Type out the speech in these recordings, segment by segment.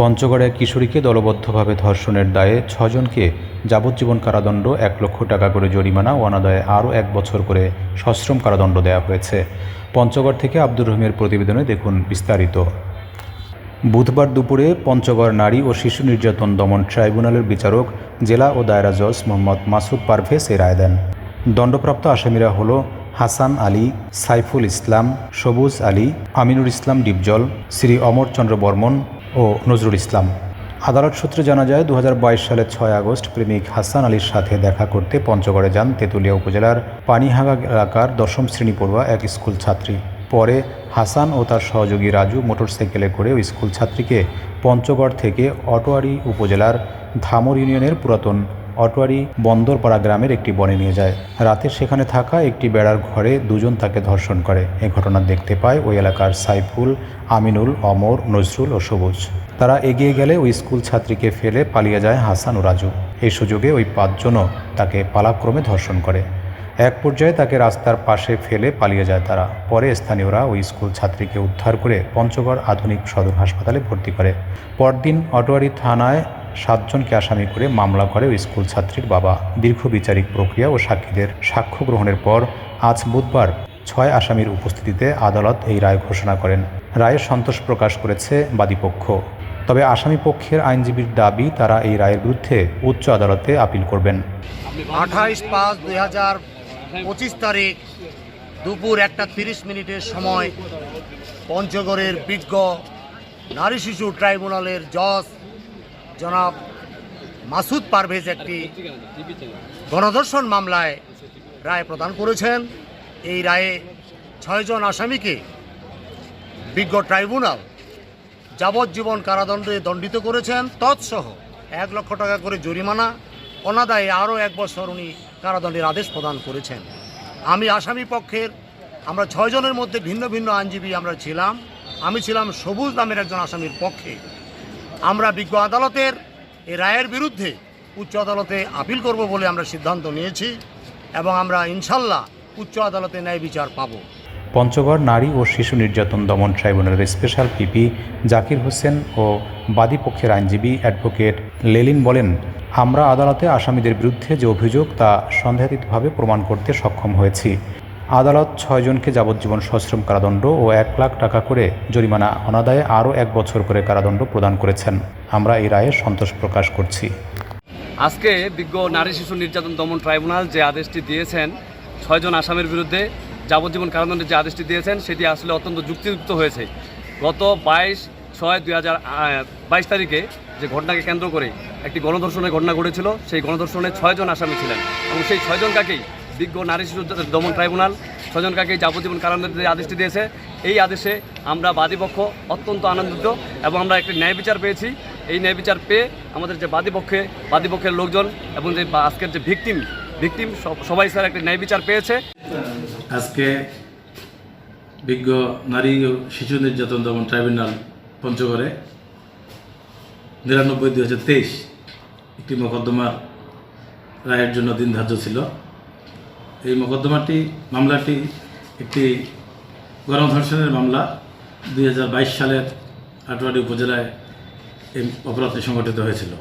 পঞ্চগড়ে এক কিশোরীকে দলবদ্ধভাবে ধর্ষণের দায়ে ছজনকে যাবজ্জীবন কারাদণ্ড, এক লক্ষ টাকা করে জরিমানা ও অনাদায়ে আরও এক বছর করে সশ্রম কারাদণ্ড দেওয়া হয়েছে। পঞ্চগড় থেকে আব্দুর রহিমের প্রতিবেদনে দেখুন বিস্তারিত। বুধবার দুপুরে পঞ্চগড় নারী ও শিশু নির্যাতন দমন ট্রাইব্যুনালের বিচারক, জেলা ও দায়রা জজ মোহাম্মদ মাসুদ পারভেজ এ রায় দেন। দণ্ডপ্রাপ্ত আসামিরা হল হাসান আলী, সাইফুল ইসলাম, সবুজ আলী আমিনুর ইসলাম ডিপজল, শ্রী অমরচন্দ্র বর্মন ও নজরুল ইসলাম। আদালত সূত্রে জানা যায় দু হাজার বাইশ সালের ছয় আগস্ট প্রেমিক হাসান আলীর সাথে দেখা করতে পঞ্চগড়ে যান তেঁতুলিয়া উপজেলার পানিহাগা এলাকার দশম শ্রেণি পড়ুয়া এক স্কুল ছাত্রী। পরে হাসান ও তার সহযোগী রাজু মোটরসাইকেলে করে ওই স্কুল ছাত্রীকে পঞ্চগড় থেকে অটোয়ারি উপজেলার ধামর ইউনিয়নের পুরাতন অটোয়ারি বন্দরপাড়া গ্রামের একটি বনে নিয়ে যায়। রাতে সেখানে থাকা একটি বেড়ার ঘরে দুজন তাকে ধর্ষণ করে। এ ঘটনা দেখতে পায় ওই এলাকার সাইফুল, আমিনুল, অমর, নজরুল ও সবুজ। তারা এগিয়ে গেলে ওই স্কুল ছাত্রীকে ফেলে পালিয়ে যায় হাসান ও রাজু। এই সুযোগে ওই পাঁচজনও তাকে পালাক্রমে ধর্ষণ করে। এক পর্যায়ে তাকে রাস্তার পাশে ফেলে পালিয়ে যায় তারা। পরে স্থানীয়রা ওই স্কুল ছাত্রীকে উদ্ধার করে পঞ্চগড় আধুনিক সদর হাসপাতালে ভর্তি করে। পরদিন অটোয়ারি থানায় সাতজনকে আসামি করে মামলা করে ওই স্কুল ছাত্রীর বাবা দীর্ঘ বিচারিক প্রক্রিয়া ও সাক্ষীদের সাক্ষ্য গ্রহণের পর আজ বুধবার ছয় আসামির উপস্থিতিতে আদালত এই রায় ঘোষণা করেন। রায়ে সন্তোষ প্রকাশ করেছে বাদীপক্ষ। তবে আসামি পক্ষের আইনজীবীর দাবি, তারা এই রায়ের বিরুদ্ধে উচ্চ আদালতে আপিল করবেন। আঠাইশ পাঁচ দুই হাজার পঁচিশ তারিখ দুপুর একটা তিরিশ মিনিটের সময় পঞ্চগড়ের বিজ্ঞ নারী শিশু ট্রাইব্যুনালের জজ জনাব মাসুদ পারভেজ একটি গণধর্ষণ মামলায় রায় প্রদান করেছেন। এই রায়ে ছয়জন আসামিকে বিজ্ঞ ট্রাইব্যুনাল যাবজ্জীবন কারাদণ্ডে দণ্ডিত করেছেন। তৎসহ এক লক্ষ টাকা করে জরিমানা, অনাদায়ে আরও এক বছর উনি কারাদণ্ডের আদেশ প্রদান করেছেন। আমি আসামি পক্ষের, আমরা ছয়জনের মধ্যে ভিন্ন ভিন্ন আইনজীবী আমরা ছিলাম। আমি ছিলাম সবুজ নামের একজন আসামির পক্ষে। আমরা বিজ্ঞ আদালতের এই রায়ের বিরুদ্ধে উচ্চ আদালতে আপিল করব বলে আমরা সিদ্ধান্ত নিয়েছি এবং আমরা ইনশাল্লাহ উচ্চ আদালতে ন্যায় বিচার পাবো। পঞ্চগড় নারী ও শিশু নির্যাতন দমন ট্রাইব্যুনালের স্পেশাল পিপি জাকির হোসেন ও বাদীপক্ষের আইনজীবী অ্যাডভোকেট লেলিন বলেন, আমরা আদালতে আসামিদের বিরুদ্ধে যে অভিযোগ তা সন্দেহাতীতভাবে প্রমাণ করতে সক্ষম হয়েছি। আদালত ছয়জনকে যাবজ্জীবন সশ্রম কারাদণ্ড ও এক লাখ টাকা করে জরিমানা অনাদায়ে আরও এক বছর করে কারাদণ্ড প্রদান করেছেন। আমরা এই রায়ে সন্তোষ প্রকাশ করছি। আজকে বিজ্ঞ নারী শিশু নির্যাতন দমন ট্রাইব্যুনাল যে আদেশটি দিয়েছেন ছয়জন আসামের বিরুদ্ধে যাবজ্জীবন কারাদণ্ডের যে আদেশটি দিয়েছেন, সেটি আসলে অত্যন্ত যুক্তিযুক্ত হয়েছে। গত বাইশ ছয় দুই হাজার বাইশ তারিখে যে ঘটনাকে কেন্দ্র করে একটি গণধর্ষণের ঘটনা ঘটেছিল, সেই গণধর্ষণে ছয়জন আসামি ছিলেন এবং সেই ছয়জন কাকেই বিজ্ঞ নারী শিশু দমন ট্রাইব্যুনাল ছয়জন কাকেই যাবজ্জীবন আদেশটি দিয়েছে। এই আদেশে আমরা বাদীপক্ষ অত্যন্ত আনন্দিত এবং আমরা একটি ন্যায় বিচার পেয়েছি। এই ন্যায় বিচার পেয়ে আমাদের যে বাদীপক্ষে, বাদীপক্ষের লোকজন এবং যে আজকের যে ভিকটিম ভিকটিম সবাই স্যার একটি ন্যায় বিচার পেয়েছে। আজকে বিজ্ঞ নারী ও শিশু নির্যাতন দমন ট্রাইব্যুনাল পঞ্চগড়ে নিরানব্বই দুই হাজার তেইশ একটি মোকদ্দমার রায়ের জন্য দিন ধার্য ছিল। এই মোকদ্দমাটি, মামলাটি একটি গণধর্ষণের মামলা। দুই হাজার বাইশ সালের আটোয়ারি উপজেলায় এই অপরাধটি সংঘটিত হয়েছিল।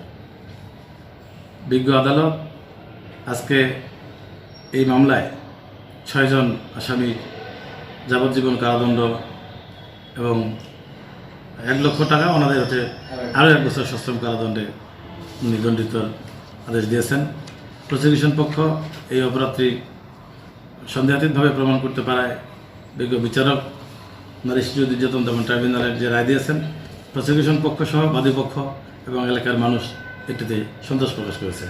বিজ্ঞ আদালত আজকে এই মামলায় ছয়জন আসামি যাবজ্জীবন কারাদণ্ড এবং এক লক্ষ টাকা ওনাদের হচ্ছে আরও এক বছর সশ্রম কারাদণ্ডে উনি দণ্ডিত আদেশ দিয়েছেন। প্রসিকিউশন পক্ষ এই অপরাধটি সন্দেহাতীতভাবে প্রমাণ করতে পারায় বিজ্ঞ বিচারক নারী শিশু নির্যাতন দমন ট্রাইব্যুনালের যে রায় দিয়েছেন, প্রসিকিউশন পক্ষ সহ বাদী পক্ষ এবং এলাকার মানুষ এটিতে সন্তোষ প্রকাশ করেছে।